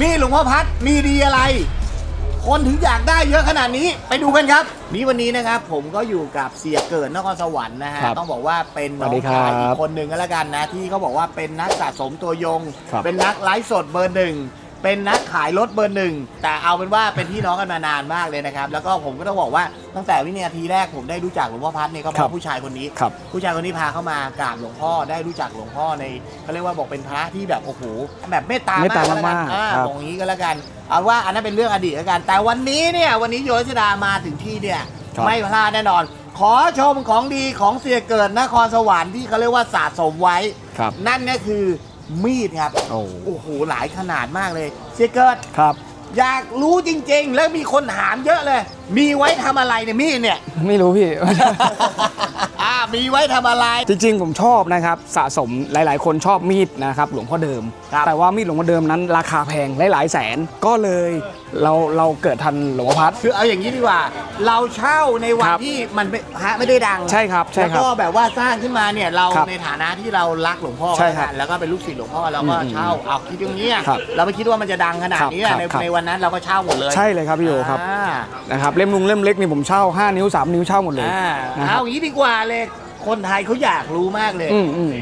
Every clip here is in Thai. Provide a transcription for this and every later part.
นี่หลวงพ่อพัดมีดีอะไร คนถึงอยากได้เยอะขนาดนี้ไปดูกันครับ นี่วันนี้นะครับ ผมก็อยู่กับเสียเกิดนครสวรรค์นะฮะครับต้องบอกว่าเป็นน้สวัอสดีงครับชายอีกคนหนึ่งก็แล้วกันนะ ที่เขาบอกว่าเป็นนักสะสมตัวยง ครับเป็นนักไลฟ์สดเบอร์หนึ่ง เป็นนักขายรถเบอร์หนึ่งแต่เอาเป็นว่าเป็นพี่น้องกันมานานมากเลยนะครับ แล้วก็ผมก็ต้องบอกว่าตั้งแต่วินาทีแรกผมได้รู้จักหลวงพ่อพัดเนี่ยก็เพครัราะบผู้ชายคนนี้ ครับผู้ชายคนนี้พาเข้ามากราบหลวงพ่อได้รู้จักหลวงพ่อในเขาเรียกว่าบอกเป็นพระที่แบบโอ้โหแบบเมตตามากเมตตามากแล้วกันๆอ่ครับ บอกอย่างนี้ก็แล้วกันเอาว่าอันนั้นเป็นเรื่องอดีตแล้วกัน แต่วันนี้เนี่ยวันนี้โยชดามาถึงที่เนี่ย ครับ ไม่พลาดแน่นอน ขอชมของดีของเสียเกิดนครสวรรค์ที่เขาเรียกว่าสะสมไว้ ครับ นั่นก็คือ มีดครับ โอ้โอ้โหหลายขนาดมากเลยเสียเกิด ครับ อยากรู้จริง ๆ แล้วมีคนถามเยอะเลย มีไว้ทำอะไรเนี่ยมีดเนี่ย ไม่รู้พี่อ่า มีไว้ทำอะไร จริงๆ ผมชอบนะครับสะสมหลาย ๆ คนชอบมีดนะครับหลวงพ่อเดิม ครับแต่ว่ามีดหลวงพ่อเดิมนั้น ราคาแพงหลายๆแสนก็เลยเราเราเกิดทันหลวงพ่อพัด คือเอาอย่างนี้ดีกว่า เราเช่าในวันครับที่มันไม่พระไม่ได้ดังใช่ครับใช่แล้วครับก็แบบว่าสร้างขึ้นมาเนี่ยเราครับในฐานะที่เรารักหลวงพ่อใช่ครับกันแล้วก็เป็นลูกศิษย์หลวงพ่อเราก็อืมเช่าเอาคิดอย่างนี้ยครับเราไม่คิดว่ามันจะดังขนาดนี้ครับในครับ ในวันนั้นเราก็เช่าหมดเลยใช่เลยครับพี่โยครับอ่า นะครับเล่มลุงเล่มเล็กนี่ผมเช่า 5 นิ้ว 3 นิ้วเช่าหมดเลยอ่านะคเอารับอย่างนี้ดีกว่าเลย คนไทยเขาอยากรู้มากเลย อืมอืม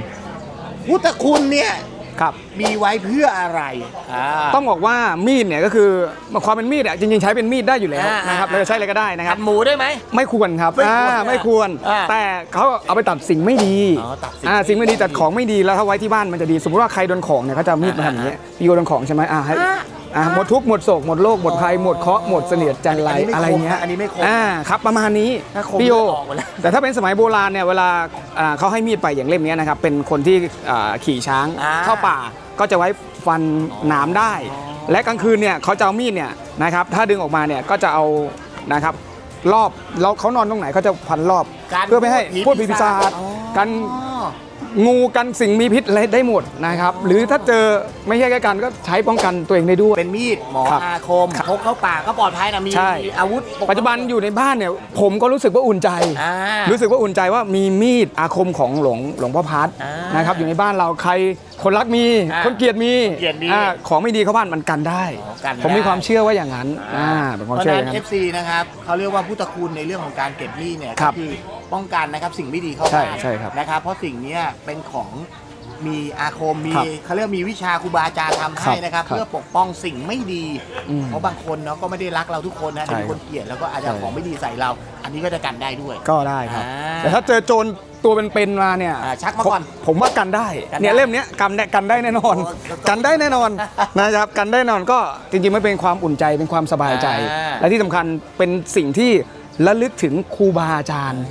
พุทธคุณเนี่ยครับ มีไว้เพื่ออะไรอ่า ต้องบอกว่ามีดเนี่ยก็คือความเป็นมีดอะจริงๆใช้เป็นมีดได้อยู่แล้วอ่านะครับอ่า เราจะใช้อะไรก็ได้นะคหั่รับ นหมูได้ไหม ไม่ควรครับไม่ควรอ่านะไม่ควร อ่าแต่เขาเอาไปตัดสิ่งไม่ดีอ๋อตัดสิ่งอ่าสิ่งไม่ดีไม่ดีตัดของไม่ดีแล้วถ้าไว้ที่บ้านมันจะดี สมมติว่าใครโดนของเนี่ยเขาจะเอามีดมาทำอย่างเงี้ยพี่โยโดนของใช่ไหมอ่าให้อ่า อ่าหมดทุกข์หมดโศกหมดโลกหมดภัยหมดเคราะห์หมดเสนียดจันไรอันนี้ไม่อะไรเงี้ยคมนะอันนี้ไม่คมอ่าครับประมาณนี้ถ้าคมพี่โยเลือดออกหมดแล้ว แต่ถ้าเป็นสมัยโบราณเนี่ยเวลาอ่าเขาให้มีดไปอย่างเล่มเนี้ยนะครับเป็นคนที่อ่าขี่ช้างอ่า เข้าป่าก็จะไว้ฟันหนามได้ และกลางคืนเนี่ยเขาจะเอามีดเนี่ยนะครับถ้าดึงออกมาเนี่ยก็จะเอานะครับรอบเราเขานอนตรงไหนเขาจะพันรอบการเพื่อไม่ให้พูพูดดผีผีปีปีศาศาจจอ๋อกัน งูกันสิ่งมีพิษอะไรได้หมดนะครับ หรือถ้าเจอไม่ใช่แค่กันก็ใช้ป้องกันตัวเองได้ด้วย เป็นมีดหมอครับอาคมพกเข้าป่าก็ปลอดภัยนะมีใช่มีอาวุธกปัจจุบันอยู่ในบ้านเนี่ยผมก็รู้สึกว่าอุ่นใจ อ่า รู้สึกว่าอุ่นใจว่ามีมีดอาคมของหลวงหลวงพ่อพัดอ่าน นะครับอยู่ในบ้านเราใคร คนรักมีอ่าคนเกลียดมีเกลียดมีอ่าของไม่ดีเข้าบ้านมันกันได้ อ๋อกันได้ ผมมีความเชื่อว่าอย่างนั้นอ่าเป็นความเพราะเชื่อฉะอนั้ย่านงนั้น FC นะครับเขาเรียกว่าพุทธคุณในเรื่องของการเก็บมีดเนี่ยครัก็บคือป้องกันนะครับสิ่งไม่ดีเข้าใช่บ้านใช่ครับนะครับ เพราะสิ่งเนี้ยเป็นของ มีอาคมมีครับเขาเรียกมีวิชาครูบาอาจารย์ทำครัให้บนะครับ ครับเพื่อปกป้องสิ่งไม่ดี อืมเพราะบางคนเนาะก็ไม่ได้รักเราทุกคนนะใช่จะมีคนเกลียดแล้วก็อาจจะใช่ ของไม่ดีใส่เรา อันนี้ก็จะกันได้ด้วย ก็ได้ครับ อ่าแต่ถ้าเจอโจรตัวเป็นๆมาเนี่ยอ่าชักมาก่อนผมผมว่ากันได้กันได้เนี่ยเล่มเนี้ยกันได้กันได้แน่นอน โอ้ก็กันได้แน่นอน นะครับ กันได้แน่นอนก็จริงๆไม่เป็นความอุ่นใจเป็นความสบายใจ อ่า และที่สำคัญเป็นสิ่งที่ระลึกถึงครูบาอาจารย์